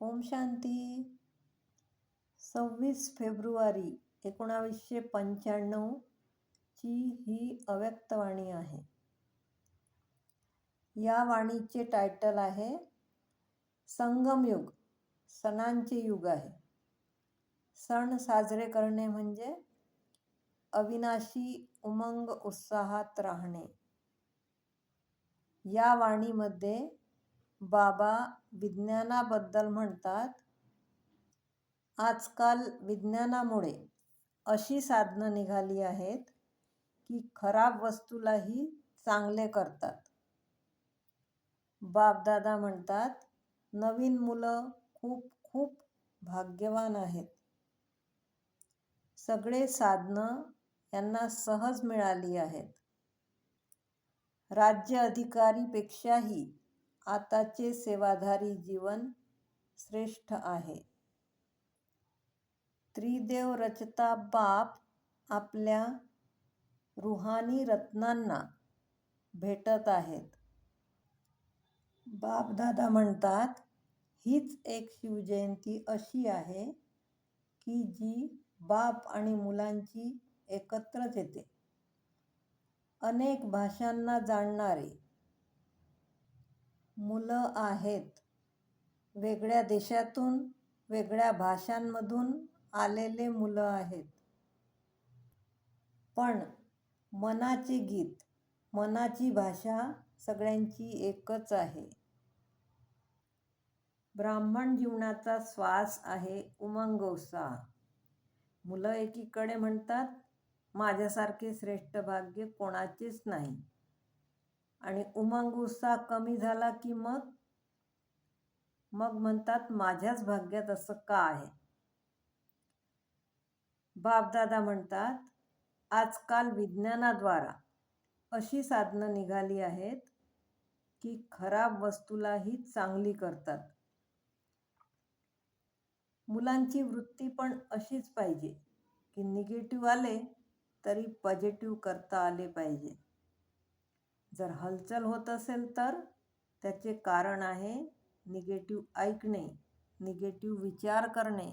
ओम शांती. सव्वीस फेब्रुवारी एकोणावीसशे पंच्याण्णव ची ही अव्यक्तवाणी आहे. या वाणीचे टायटल आहे संगमयुग सणांचे युग आहे. सण साजरे करणे म्हणजे अविनाशी उमंग उत्साहात राहणे. या वाणीमध्ये बाबा विज्ञानाबद्दल म्हणतात आजकाल विज्ञानामुळे अशी साधनं निघाली आहेत की खराब वस्तूलाही चांगले करतात. बापदादा म्हणतात नवीन मुलं खूप खूप भाग्यवान आहेत. सगळे साधनं यांना सहज मिळाली आहेत. राज्य अधिकारीपेक्षाही आताचे सेवाधारी जीवन श्रेष्ठ आहे. त्रिदेव रचता बाप आपल्या रुहानी रत्नांना भेटत आहेत. बापदादा म्हणतात हीच एक शिवजयंती अशी आहे की जी बाप आणि मुलांची एकत्रच येते. अनेक भाषांना जाणणारे मुलं आहेत. वेगळ्या देशातून वेगळ्या भाषांमधून आलेले मुलं आहेत. पण मनाचे गीत मनाची भाषा सगळ्यांची एकच आहे. ब्राह्मण जीवनाचा श्वास आहे उमंग उत्साह. मुलं एकीकडे म्हणतात माझ्यासारखे श्रेष्ठ भाग्य कोणाचेच नाही. आणि उमंग उत्साह कमी झाला की मग? मग म्हणतात माझ्याच भाग्यात असं का आहे? बापदादा म्हणतात आजकाल विज्ञानाद्वारा अशी साधनं निघाली आहेत की खराब वस्तूलाही चांगली करतात. मुलांची वृत्ती पण अशीच पाहिजे की निगेटिव्ह आले तरी पॉझिटिव्ह करता आले पाहिजे. जर हलचल होत असेल तर त्याचे कारण आहे निगेटिव्ह ऐकणे निगेटिव्ह विचार करणे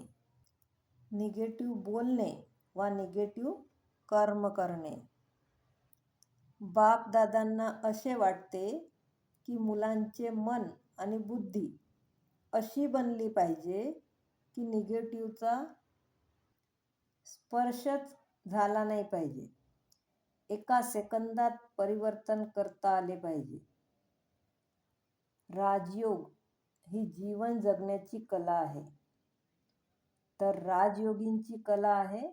निगेटिव्ह बोलणे वा निगेटिव्ह कर्म करणे. बापदादांना असे वाटते की मुलांचे मन आणि बुद्धी अशी बनली पाहिजे की निगेटिव्हचा स्पर्शच झाला नाही पाहिजे. एका सेकंदात परिवर्तन करता आले पाहिजे. राजयोग ही जीवन जगण्याची कला आहे. तर राजयोगींची कला आहे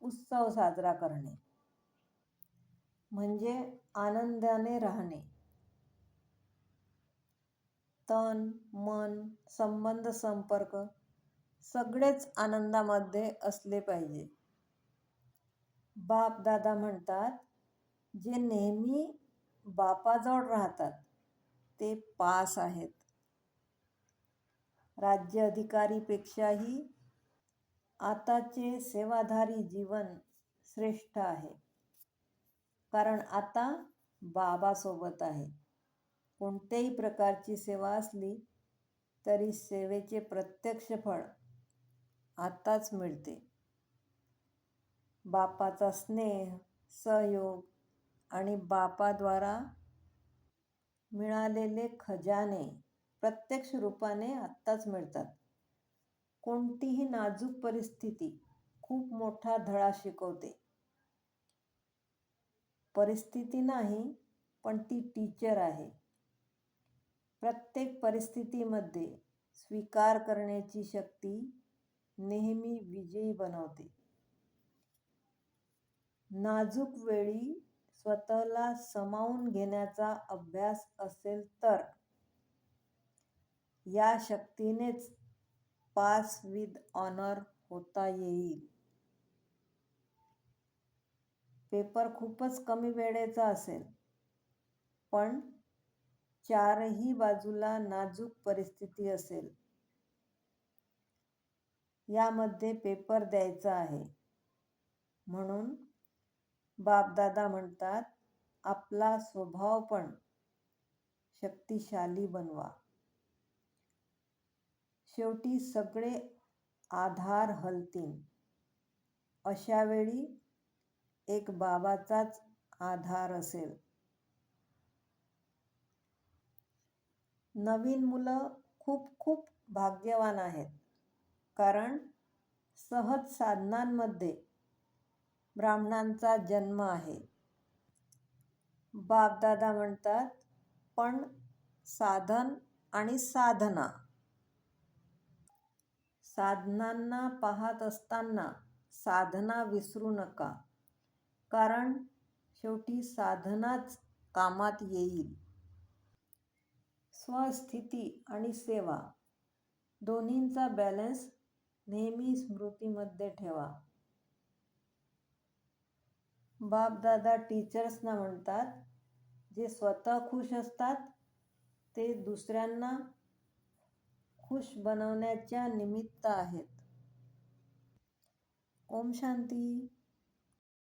उत्सव साजरा करणे. म्हणजे आनंदाने राहणे. तन मन संबंध संपर्क सगळेच आनंदामध्ये असले पाहिजे. बाप दादा म्हणतात जे नेहमी बापाजवळ राहतात ते पास आहेत. राज्य अधिकारीपेक्षाही आताचे सेवाधारी जीवन श्रेष्ठ आहे. कारण आता बाबासोबत आहे. कोणत्याही प्रकारची सेवा असली तरी सेवेचे प्रत्यक्ष फळ आताच मिळते. बापाचा स्नेह सहयोग आणि बापाद्वारा मिळालेले खजाने प्रत्यक्ष रूपाने आत्ताच मिळतात. कोणतीही नाजूक परिस्थिती खूप मोठा धडा शिकवते. परिस्थिती नाही पण ती टीचर आहे. प्रत्येक परिस्थितीमध्ये स्वीकार करण्याची शक्ती नेहमी विजयी बनवते. नाजूक वेळी स्वतःला समावून घेण्याचा अभ्यास असेल तर. या शक्तीनेच पास विथ ऑनर होता येईल. पेपर खूपच कमी वेळेचा असेल पण चारही बाजूला नाजूक परिस्थिती असेल. यामध्ये पेपर द्यायचा आहे. म्हणून बापदादा म्हणतात आपला स्वभाव पण शक्तिशाली बनवा. शेवटी सगळे आधार हलतीन. अशावेळी एक बाबाचाच आधार असेल. नवीन मुलं खूप खूप भाग्यवान आहेत. कारण सहज साधनांमध्ये ब्राह्मणांचा जन्म आहे. बापदादा म्हणतात पण साधन आणि साधना. साधनांना पाहत असताना साधना विसरू नका कारण शेवटी साधनाच कामात येईल. स्वस्थिती आणि सेवा दोन्हींचा बॅलन्स नेहमी स्मृतीमध्ये ठेवा. बापदादा टीचर्सना म्हणतात जे स्वतः खुश असतात ते दुसऱ्यांना खुश बनवण्याच्या निमित्त आहेत. ओम शांती.